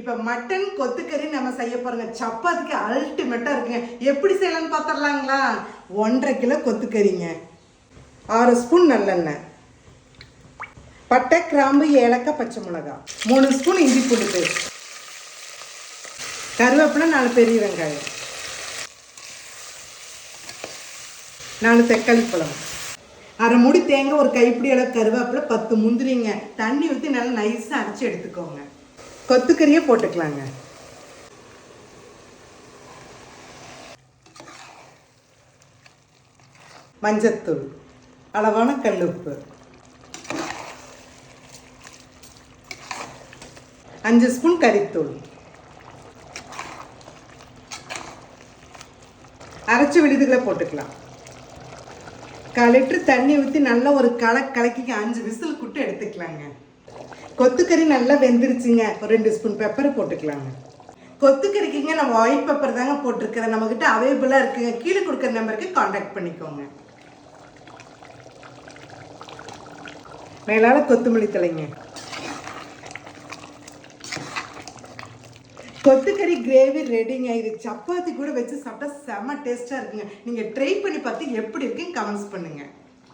இப்போ மட்டன் கொத்துக்கறி நம்ம செய்ய போகிறோங்க சப்பாத்திக்கு அல்டிமேட்டாக இருக்குங்க. எப்படி செய்யலாம்னு பார்த்துடலாங்களா ஒன்றரை கிலோ கொத்துக்கறிங்க. ஆறு ஸ்பூன் நல்லெண்ணெய். பட்டை கிராம்பு ஏலக்காய் பச்சை மிளகாய். மூணு ஸ்பூன் இஞ்சி பூண்டு பேஸ்ட். கருவேப்பிலை நாலு பெரிய வெங்காயம். நாலு தக்காளி பழம். அரை மூடி தேங்காய் ஒரு கைப்பிடி அளவு கருவேப்பிலை பத்து முந்திரிங்க. தண்ணி ஊற்றி நல்லா நைஸாக அரைச்சி எடுத்துக்கோங்க. கொத்துக்கறியே போட்டுக்கலாங்க. மஞ்சத்தூள் அளவான கல்லுப்பு. அஞ்சு ஸ்பூன் கறித்தூள். அரைச்சி விடுதுகளை போட்டுக்கலாம். கால் லிட்டர் தண்ணி ஊற்றி நல்லா ஒரு கலை கலக்கி அஞ்சு விசில் குட்டு எடுத்துக்கலாங்க. கொத்துக்கறி நல்லா வெந்துருச்சுங்க. ஒரு ரெண்டு ஸ்பூன் பெப்பரை போட்டுக்கலாங்க. கொத்துக்கறிக்குங்க நம்ம ஒயிட் பெப்பர் தாங்க போட்டிருக்கிறேன். நம்மக்கிட்ட அவைலபிளாக இருக்குங்க. கீழே கொடுக்குற நம்பருக்கு காண்டாக்ட் பண்ணிக்கோங்க. மேலால் கொத்தமல்லி தலைங்க. கொத்துக்கறி கிரேவி ரெடிங்க இது சப்பாத்தி கூட வச்சு சாப்பிட்டா செம்ம டேஸ்ட்டாக இருக்குங்க. நீங்கள் ட்ரை பண்ணி பார்த்து எப்படி இருக்குன்னு கமெண்ட்ஸ் பண்ணுங்கள்